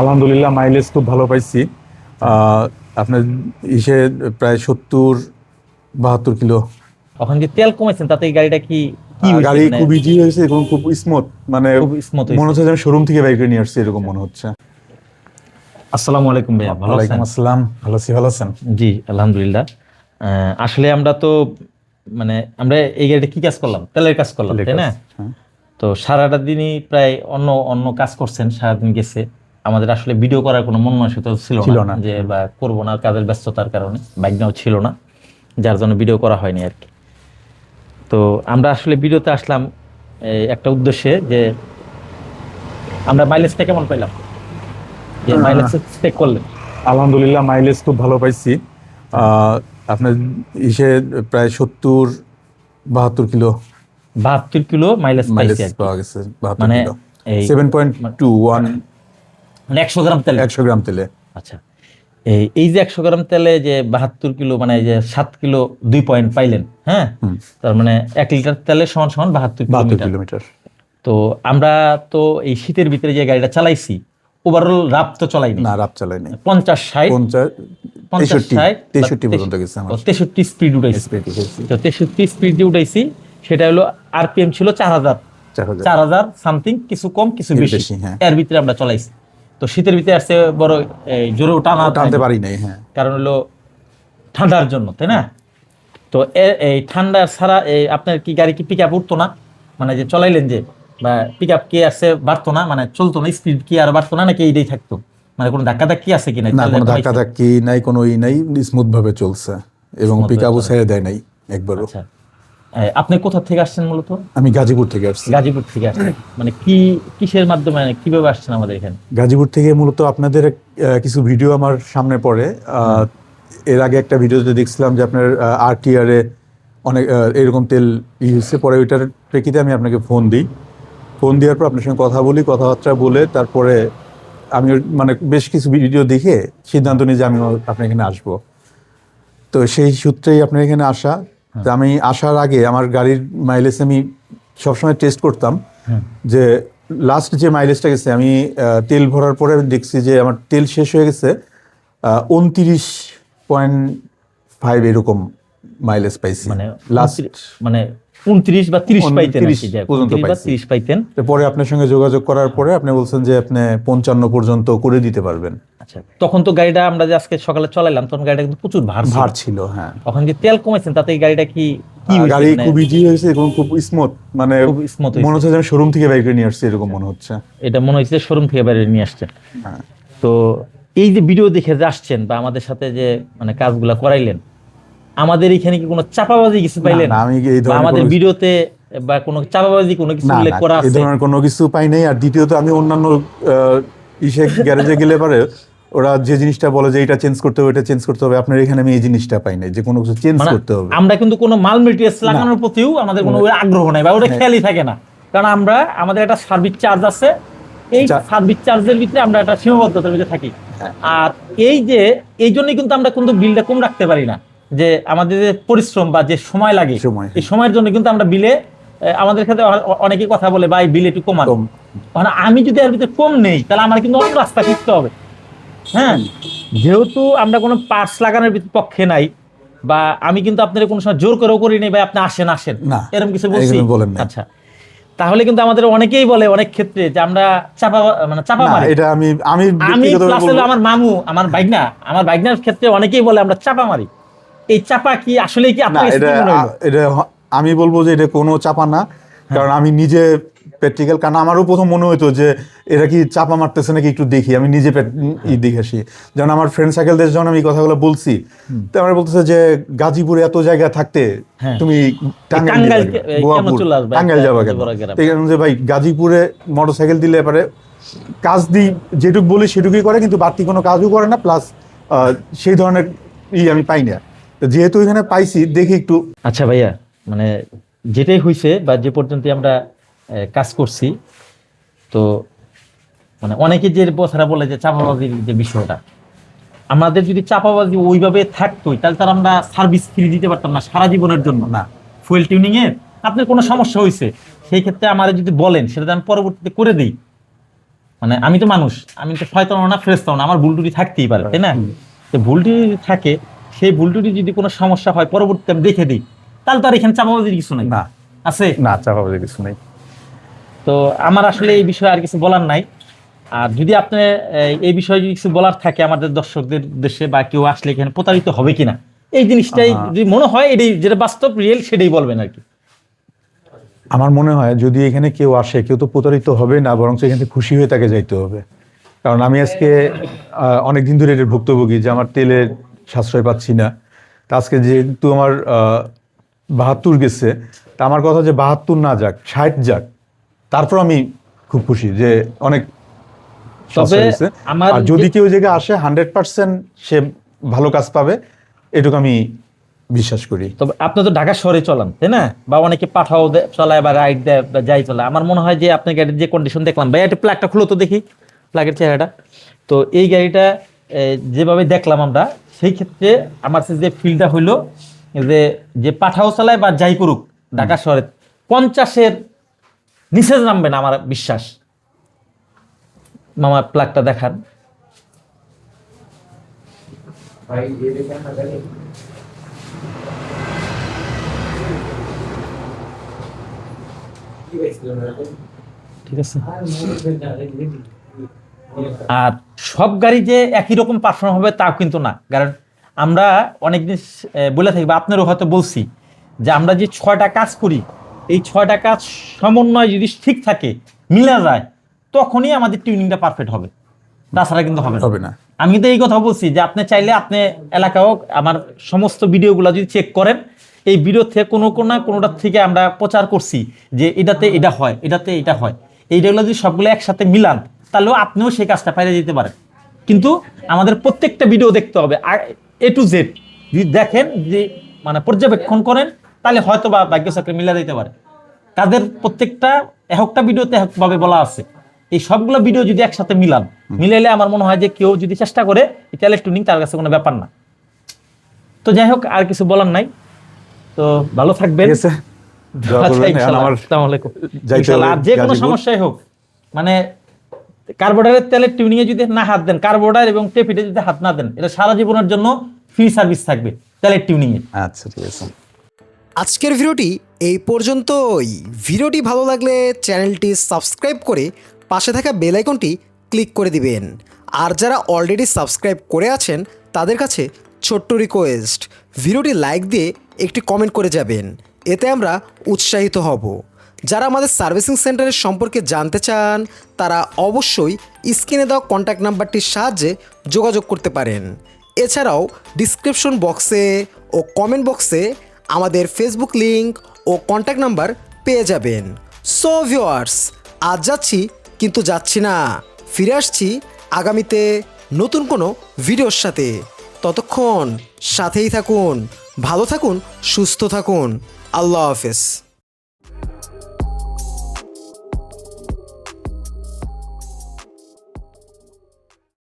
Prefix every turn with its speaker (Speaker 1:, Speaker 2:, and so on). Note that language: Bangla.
Speaker 1: আলহামদুলিল্লাহ মাইলেজ খুব ভালো পাইছি। আপনার ইসে প্রায় সত্তর বাহাত্তর কিলো।
Speaker 2: ওখানে যে তেল কমেছেন তাতে গাড়িটা কি
Speaker 1: গাড়ি
Speaker 2: মানে
Speaker 1: খুব ইজি হয়েছে এবং খুব স্মুথ মানে মনে হচ্ছে যেন শোরুম থেকে বাইক নিয়ে আসছে এরকম মনে হচ্ছে।
Speaker 2: আসসালামু আলাইকুম ভাইয়া ভালো আছেন?
Speaker 1: আসসালাম ভালো আছি ভালো আছেন?
Speaker 2: জি আলহামদুলিল্লাহ। আহ, আসলে আমরা তো মানে আমরা এই গাড়িটা কি কাজ করলাম? তেলের কাজ করলাম তাই না?
Speaker 1: হ্যাঁ।
Speaker 2: তো সারাটা দিনই প্রায় অন্য অন্য কাজ করছেন সারাদিন গেছে। আমাদের আসলে ভিডিও করার কোনো মন মানসিকতা ছিল না। যে বা করব না কাজের ব্যস্ততার কারণে বাইকটাও ছিল না যার জন্য ভিডিও করা হয়নি আর কি। তো আমরা আসলে ভিডিওতে আসলাম একটা উদ্দেশ্যে যে আমরা মাইলেজটা কেমন পাইলাম? যে মাইলেজ চেক করলেন।
Speaker 1: আলহামদুলিল্লাহ মাইলেজ খুব ভালো পাইছি। আপনার ইসে প্রায় সত্তর বাহাত্তর কিলো।
Speaker 2: বাহাত্তর কিলো মাইলেজ
Speaker 1: মাইলেজ
Speaker 2: পাইছি
Speaker 1: পাওয়া গেছে
Speaker 2: মানে
Speaker 1: সেভেন পয়েন্ট টু ওয়ান
Speaker 2: মানে একশো গ্রাম তেল?
Speaker 1: একশো গ্রাম তেলে।
Speaker 2: আচ্ছা। এই যে একশো গ্রাম তেলে যে বাহাত্তর কিলো মানে যে সাত কিলো দুই পয়েন্ট পাইলেন হ্যাঁ? তার মানে এক লিটার তেলে সমান সমান বাহাত্তর কিলোমিটার। তো আমরা তো এই শীতের ভিতরে যে গাড়িটা চালাইছি ওভারঅল রাপ তো চালাইনি।
Speaker 1: না রাপ চালাই নাই
Speaker 2: পঞ্চাশ ষাট
Speaker 1: পঞ্চাশ
Speaker 2: ষাট
Speaker 1: তেষট্টি পর্যন্ত গেছে
Speaker 2: তেষট্টি স্পিড উঠাইছি। তো তেষট্টি স্পিড যে উঠাইছি সেটা হলো আরপিএম ছিল চার হাজার।
Speaker 1: চার হাজার।
Speaker 2: সামথিং কিছু কম কিছু বেশি,
Speaker 1: হ্যাঁ।
Speaker 2: এর ভিতরে আমরা চলাইছি। তো শীতের ভিতরে আসছে বড় এই, জোরেও টানা
Speaker 1: টানতে পারি নাই হ্যাঁ।
Speaker 2: কারণ হলো ঠান্ডার জন্য তাই না? তো এই ঠান্ডা ছাড়া এই আপনার কি গাড়ি কি পিক আপ উঠতো না? মানে যে চলাইলেন যে বা পিক আপ কি আসছে বাড়তো না? মানে চলতো না স্পিড কি আর বাড়তো না নাকি এইটাই থাকতো? মানে কোনো ধাক্কা ধাক্কি আছে কিনা
Speaker 1: না কোনো ধাক্কা ধাক্কি নাই কোনো ই নাই স্মুথ ভাবে চলছে। এবং পিক আপও ছেড়ে দেয় নাই একবারও।
Speaker 2: আচ্ছা। আপনি কোথা থেকে আসছেন মূলত?
Speaker 1: আমি গাজীপুর থেকে আসছি।
Speaker 2: গাজীপুর থেকে আসছেন। মানে কি কিসের মাধ্যমে মানে কীভাবে আসছেন আমাদের এখানে?
Speaker 1: গাজীপুর থেকে মূলত আপনাদের কিছু ভিডিও আমার সামনে পড়ে। এর আগে একটা ভিডিওতে দেখছিলাম যে আপনার আরটিআর এ অনেক এরকম তেল ই হচ্ছে। পরে ওইটার প্রেক্ষিতে আমি আপনাকে ফোন দিই। ফোন দেওয়ার পর আপনার সঙ্গে কথা বলি কথাবার্তা বলে তারপরে আমি মানে বেশ কিছু ভিডিও দেখে সিদ্ধান্ত নিই যে আমি আপনার এখানে আসব। তো সেই সূত্রেই আপনার এখানে আসা। তো আমি আসার আগে আমার গাড়ির মাইলেজ আমি সবসময় টেস্ট করতাম যে লাস্ট যে মাইলেজটা গেছে আমি তেল ভরার পরে দেখছি যে আমার তেল শেষ হয়ে গেছে উনত্রিশ পয়েন্ট ফাইভ এরকম মাইলেজ পাইছি।
Speaker 2: মানে
Speaker 1: লাস্ট
Speaker 2: মানে উনত্রিশ বা তিরিশ পাইতেন আর
Speaker 1: 29
Speaker 2: কি, যাক,
Speaker 1: পর্যন্ত
Speaker 2: 29 বা তিরিশ পাইতেন।
Speaker 1: পরে আপনার সঙ্গে যোগাযোগ করার পরে আপনি বলছেন যে আপনি পঞ্চান্ন পর্যন্ত করে দিতে পারবেন।
Speaker 2: আচ্ছা তখন তো গাড়িটা আমরা যে আজকে সকালে চলাইলাম তখন গাড়িটা কিন্তু প্রচুর ভার
Speaker 1: ভার ছিল হ্যাঁ।
Speaker 2: ওখানে যে তেল কমেছেন তাতে গাড়িটা কি?
Speaker 1: গাড়ি
Speaker 2: মানে
Speaker 1: খুব ইজি হয়েছে এবং খুব স্মুথ মানে
Speaker 2: খুব স্মুথ
Speaker 1: মনে হচ্ছে যেন শোরুম থেকে বাইক নিয়ে আসছে এরকম মনে হচ্ছে।
Speaker 2: এটা মনে হচ্ছে শোরুম থেকে বাইরে নিয়ে আসছেন।
Speaker 1: হ্যাঁ।
Speaker 2: তো এই যে ভিডিও দেখে যে আসছেন বা আমাদের সাথে যে মানে কাজগুলা করাইলেন আমাদের এখানে কি কোনো চাপাবাজি কিছু পাইলেন?
Speaker 1: না, আমি এই ধরনের
Speaker 2: আমাদের ভিডিওতে বা কোনো চাপাবাজি কোনো কিছু উল্লেখ করা
Speaker 1: এই
Speaker 2: আছে?
Speaker 1: ধরনের কোনো কিছু পাই নাই। আর দ্বিতীয়ত আমি অন্যান্য ইসে গ্যারেজে গেলে পারে ওরা যে জিনিসটা বলে যে এটা চেঞ্জ করতে হবে এটা চেঞ্জ করতে হবে আপনার এখানে আমি এই জিনিসটা পাই নাই। যে কোনো কিছু চেঞ্জ
Speaker 2: মানে
Speaker 1: করতে হবে।
Speaker 2: আমরা কিন্তু কোনো মাল মেটেরিয়ালস লাগানোর প্রতিও আমাদের কোনো আগ্রহ নাই বা ওটা। খেয়ালই থাকে না। কারণ আমরা আমাদের একটা সার্ভিস চার্জ আছে। এই সার্ভিস চার্জের ভিতরে আমরা একটা সীমাবদ্ধতার ভিতরে থাকি।
Speaker 1: হ্যাঁ।
Speaker 2: আর এই যে এই জন্যই কিন্তু আমরা কিন্তু বিলটা কম রাখতে পারি না। যে আমাদের যে পরিশ্রম বা যে সময় লাগে
Speaker 1: সময়।
Speaker 2: এই সময়ের জন্য কিন্তু আমরা বিলে আমাদের ক্ষেত্রে অনেকে কথা বলে ভাই বিল একটু কমান।
Speaker 1: কম।
Speaker 2: মানে আমি যদি এর ভিতরে কম নেই তাহলে আমার কিন্তু অন্য রাস্তা খুঁজতে হবে। হ্যাঁ? যেহেতু আমরা কোনো পার্টস লাগানোর পক্ষে নাই বা আমি কিন্তু আপনার কোনো সময় জোর করেও করি নাই ভাই আপনি আসেন আসেন। এরকম কিছু বলছি?
Speaker 1: বলেন
Speaker 2: আচ্ছা। তাহলে কিন্তু আমাদের অনেকেই বলে অনেক ক্ষেত্রে যে আমরা চাপা মানে চাপা মারি।
Speaker 1: এটা আমি আমি
Speaker 2: আমি আমার মামু আমার বাইকনা আমার বাইকনার ক্ষেত্রে অনেকেই বলে আমরা চাপা মারি। এই চাপা কি আসলে কি আপনার
Speaker 1: এটা আমি বলব যে এটা কোনো চাপা না
Speaker 2: হ্যাঁ।
Speaker 1: কারণ আমি নিজে প্র্যাকটিক্যাল কারণ আমারও প্রথম মনে হতো যে এরা কি চাপা মারতেছে নাকি একটু দেখি আমি নিজে ই দেখে আসি। যেমন আমার ফ্রেন্ড সার্কেলদের যখন আমি কথাগুলো বলছি তো আমার বলতেছে যে গাজীপুরে এত জায়গা থাকতে
Speaker 2: হ্যাঁ।
Speaker 1: তুমি টাঙ্গাইল যাবা কেন? যে ভাই গাজীপুরে মোটরসাইকেল দিলে এবারে কাজ দিই যেটুকু বলি সেটুকুই করে কিন্তু বাড়তি কোনো কাজও করে না প্লাস সেই ধরনের ই আমি পাই না। যেহেতু এখানে পাইছি দেখি একটু।
Speaker 2: আচ্ছা ভাইয়া মানে যেটাই হয়েছে বা যে পর্যন্ত আমরা কাজ করছি তো মানে অনেকে যে কথাটা বলে যে চাপাবাজির যে বিষয়টা আমাদের যদি চাপাবাজি ওইভাবে থাকতোই তাহলে তার আমরা সার্ভিস ফ্রি দিতে পারতাম না সারা জীবনের জন্য।
Speaker 1: না
Speaker 2: ফুয়েল টিউনিং এর আপনার কোনো সমস্যা হয়েছে সেই ক্ষেত্রে আমাদের যদি বলেন সেটা আমি পরবর্তীতে করে দিই। মানে আমি তো মানুষ আমি তো শয়তান না ফ্রেস্তাও না আমার ভুল টুটি থাকতেই পারে তাই না? তো ভুল টুটি যদি থাকে সেই ভুল টুটি যদি কোনো সমস্যা হয় পরবর্তীতে আমি দেখে দিই। তাহলে তো আর এখানে চাপাবাজির কিছু নাই।
Speaker 1: না।
Speaker 2: আছে?
Speaker 1: না চাপা বাজে কিছু নেই।
Speaker 2: তো আমার আসলে এই বিষয়ে আর কিছু বলার নাই। আর যদি আপনি এই- এই বিষয়ে যদি কিছু বলার থাকে আমাদের দর্শকদের দেশে বা কেউ আসলে এখানে প্রতারিত হবে কিনা এই জিনিসটাই যদি মনে হয় এটাই যেটা বাস্তব রিয়েল সেটাই বলবেন আর কি।
Speaker 1: আমার মনে হয় যদি এখানে কেউ আসে কেউ তো প্রতারিত হবে না বরং এখান থেকে খুশি হয়ে তাকে যাইতে হবে। কারণ আমি আজকে অনেক দিন ধরে এটার ভুক্তভোগী যে আমার তেলের সাশ্রয় পাচ্ছি না। তা আজকে যেহেতু আমার বাহাত্তর গেছে তা আমার কথা যে বাহাত্তর না যাক ষাট যাক তারপর আমি খুব খুশি যে অনেক আর যদি কেউ জায়গায় আসে হান্ড্রেড পার্সেন্ট সে ভালো কাজ পাবে এটুকু আমি বিশ্বাস করি।
Speaker 2: তবে আপনি তো ঢাকা শহরে চলান তাই না? বা অনেকে পাঠাও চলায় বা রাইড দেয় বা যাই চলায় আমার মনে হয় যে আপনার গাড়ির যে কন্ডিশন দেখলাম ভাই একটা প্লাগটা খুলো তো দেখি প্লাগের চেহারাটা। তো এই গাড়িটা যেভাবে দেখলাম আমরা সেই ক্ষেত্রে আমার কাছে যে ফিলটা হইল যে যে পাঠাও চালায় বা যাই করুক ঢাকা শহরে পঞ্চাশের নিচে নামবে না আমার বিশ্বাস। মামা প্লাগটা দেখান। ঠিক আছে। আর সব গাড়ি যে একই রকম পারফর্ম হবে তাও কিন্তু না। কারণ আমরা অনেক দিন বলে থাকি বা আপনারও হয়তো বলছি যে আমরা যে ছয়টা কাজ করি এই ছয়টা কাজ সমন্বয় যদি ঠিক থাকে মিলা যায় তখনই আমাদের টিউনিংটা পারফেক্ট হবে। তাছাড়া কিন্তু হবে না।
Speaker 1: হবে না।
Speaker 2: আমি কিন্তু এই কথা বলছি যে আপনি চাইলে আপনি এলাকাও আমার সমস্ত ভিডিওগুলো যদি চেক করেন এই ভিডিও থেকে কোনো কোনো না কোনোটার থেকে আমরা প্রচার করছি যে এটাতে এটা হয় এটাতে এটা হয়। এইটাগুলো যদি সবগুলো একসাথে মিলান তাহলেও আপনিও সেই কাজটা পাইরে যেতে পারেন। কিন্তু আমাদের প্রত্যেকটা ভিডিও দেখতে হবে আর এ টু জেড যদি দেখেন যে মানে পর্যবেক্ষণ করেন তাহলে হয়তো বা ভাগ্য চাকরি মিলা দিতে পারে। তাদের প্রত্যেকটা এককটা ভিডিওতে এককভাবে বলা আছে। এই সবগুলো ভিডিও যদি একসাথে মিলান মিলাইলে আমার মনে হয় যে কেউ যদি চেষ্টা করে ট্যালেন্ট টুনিং তার কাছে কোনো ব্যাপার না। তো যাই হোক আর কিছু বলার নাই। তো ভালো থাকবেন। আচ্ছা, যে কোনো সমস্যাই হোক মানে কার্বোডারের তেলের টিউনিংয়ে যদি না হাত দেন কার্বোডার এবং টেপিটে যদি হাত না দেন এটা সারা জীবনের জন্য ফ্রি সার্ভিস থাকবে তেলের টিউনিংয়ে।
Speaker 1: আচ্ছা ঠিক আছে।
Speaker 3: আজকের ভিডিওটি এই পর্যন্তই। ভিডিওটি ভালো লাগলে চ্যানেলটি সাবস্ক্রাইব করে পাশে থাকা বেল আইকনটি ক্লিক করে দিবেন। আর যারা অলরেডি সাবস্ক্রাইব করে আছেন তাদের কাছে ছোট্ট রিকোয়েস্ট ভিডিওটি লাইক দিয়ে একটি কমেন্ট করে যাবেন। এতে আমরা উৎসাহিত হব। যারা আমাদের সার্ভিসিং সেন্টারের সম্পর্কে জানতে চান, তারা অবশ্যই স্ক্রিনে দেওয়া কন্ট্যাক্ট নাম্বারটির সাহায্যে যোগাযোগ করতে পারেন। এছাড়াও ডিসক্রিপশন বক্সে ও কমেন্ট বক্সে আমাদের ফেসবুক লিঙ্ক ও কন্ট্যাক্ট নাম্বার পেয়ে যাবেন। সো ভিওয়ার্স আজ যাচ্ছি, কিন্তু যাচ্ছি না। ফিরে আসছি আগামীতে নতুন কোনো ভিডিওর সাথে। ততক্ষণ সাথেই থাকুন, ভালো থাকুন, সুস্থ থাকুন। আল্লাহ হাফেজ।